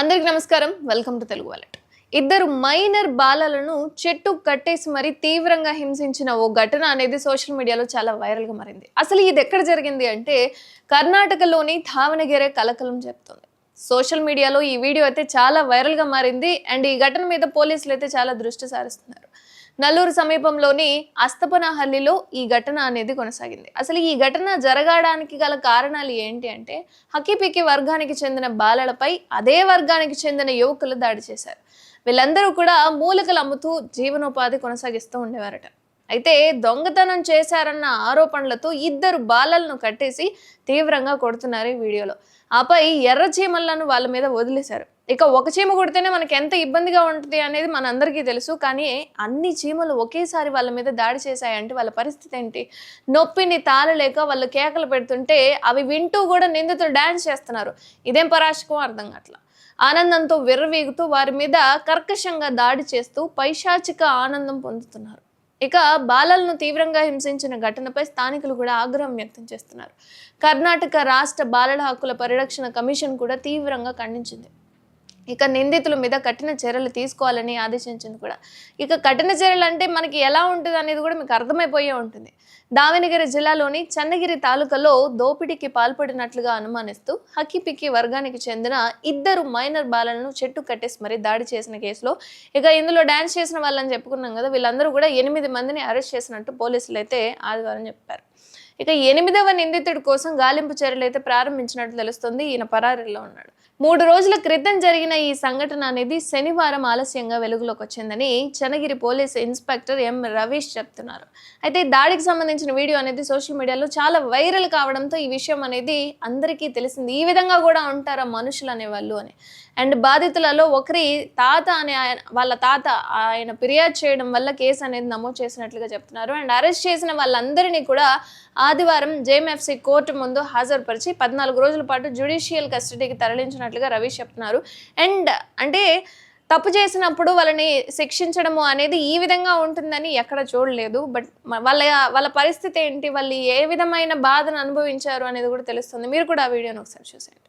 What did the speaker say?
అందరికి నమస్కారం. Welcome to Telugu wallet. ఇద్దరు మైనర్ బాలలను చెట్టు కట్టేసి మరీ తీవ్రంగా హింసించిన ఓ ఘటన అనేది సోషల్ మీడియాలో చాలా వైరల్గా మారింది. అసలు ఇది ఎక్కడ జరిగింది అంటే కర్ణాటకలోని ధావణగిరే కలకలం చెప్తుంది సోషల్ మీడియాలో ఈ వీడియో అయితే చాలా వైరల్గా మారింది. అండ్ ఈ ఘటన మీద పోలీసులు అయితే చాలా దృష్టి సారిస్తున్నారు. నల్లూరు సమీపంలోని అస్తపనహల్లిలో ఈ ఘటన అనేది కొనసాగింది. అసలు ఈ ఘటన జరగడానికి గల కారణాలు ఏంటి అంటే హకీపికి వర్గానికి చెందిన బాలలపై అదే వర్గానికి చెందిన యువకులు దాడి చేశారు. వీళ్ళందరూ కూడా మూలికలు అమ్ముతూ జీవనోపాధి కొనసాగిస్తూ ఉండేవారట. అయితే దొంగతనం చేశారన్న ఆరోపణలతో ఇద్దరు బాలలను కట్టేసి తీవ్రంగా కొడుతున్నారు ఈ వీడియోలో. ఆపై ఎర్ర చీమలను వాళ్ళ మీద వదిలేశారు. ఇక ఒక చీమ కొడితేనే మనకి ఎంత ఇబ్బందిగా ఉంటుంది అనేది మనందరికీ తెలుసు. కానీ అన్ని చీమలు ఒకేసారి వాళ్ళ మీద దాడి చేశాయంటే వాళ్ళ పరిస్థితి ఏంటి? నొప్పిని తాళలేక వాళ్ళు కేకలు పెడుతుంటే అవి వింటూ కూడా నిందితులు డ్యాన్స్ చేస్తున్నారు. ఇదేం పరాశకం? అర్థం కావట్లా. ఆనందంతో విర్రవీగుతూ వారి మీద కర్కశంగా దాడి చేస్తూ పైశాచిక ఆనందం పొందుతున్నారు. ఇక బాలలను తీవ్రంగా హింసించిన ఘటనపై స్థానికులు కూడా ఆగ్రహం వ్యక్తం చేస్తున్నారు. కర్ణాటక రాష్ట్ర బాలల హక్కుల పరిరక్షణ కమిషన్ కూడా తీవ్రంగా ఖండించింది. ఇక నిందితుల మీద కఠిన చర్యలు తీసుకోవాలని ఆదేశించింది కూడా. ఇక కఠిన చర్యలు అంటే మనకి ఎలా ఉంటుంది అనేది కూడా మీకు అర్థమైపోయే ఉంటుంది. దావనగిరి జిల్లాలోని చన్నగిరి తాలూకాలో దోపిడీకి పాల్పడినట్లుగా అనుమానిస్తూ హక్కిపిక్కి వర్గానికి చెందిన ఇద్దరు మైనర్ బాలలను చెట్టు కట్టేసి మరీ దాడి చేసిన కేసులో ఇక ఇందులో డాన్స్ చేసిన వాళ్ళని చెప్పుకున్నాం కదా వీళ్ళందరూ కూడా ఎనిమిది మందిని అరెస్ట్ చేసినట్టు పోలీసులు అయితే ఆదివారం చెప్పారు. ఇక ఎనిమిదవ నిందితుడి కోసం గాలింపు చర్యలు అయితే ప్రారంభించినట్లు తెలుస్తుంది. ఈయన పరారీలో ఉన్నాడు. మూడు రోజుల క్రితం జరిగిన ఈ సంఘటన అనేది శనివారం ఆలస్యంగా వెలుగులోకి వచ్చిందని Chanagiri police inspector M Ravish చెప్తున్నారు. అయితే దాడికి సంబంధించిన వీడియో అనేది సోషల్ మీడియాలో చాలా వైరల్ కావడంతో ఈ విషయం అనేది అందరికీ తెలిసింది. ఈ విధంగా కూడా ఉంటారా మనుషులు అనేవాళ్ళు అని. అండ్ బాధితులలో ఒకరి తాత అనే ఆయన వాళ్ళ తాత ఆయన ఫిర్యాదు చేయడం వల్ల కేసు అనేది నమోదు చేసినట్లుగా చెప్తున్నారు. అండ్ అరెస్ట్ చేసిన వాళ్ళందరినీ కూడా ఆదివారం జేఎంఎఫ్సి కోర్టు ముందు హాజరుపరిచి పద్నాలుగు రోజుల పాటు జ్యుడిషియల్ కస్టడీకి తరలించినట్లుగా రవీష్ చెప్తున్నారు. అండ్ అంటే తప్పు చేసినప్పుడు వాళ్ళని శిక్షించడము అనేది ఈ విధంగా ఉంటుందని ఎక్కడ చూడలేదు. బట్ వాళ్ళ వాళ్ళ పరిస్థితి ఏంటి? వాళ్ళు ఏ విధమైన బాధను అనుభవించారు అనేది కూడా తెలుస్తుంది. మీరు కూడా ఆ వీడియోని ఒకసారి చూసేయండి.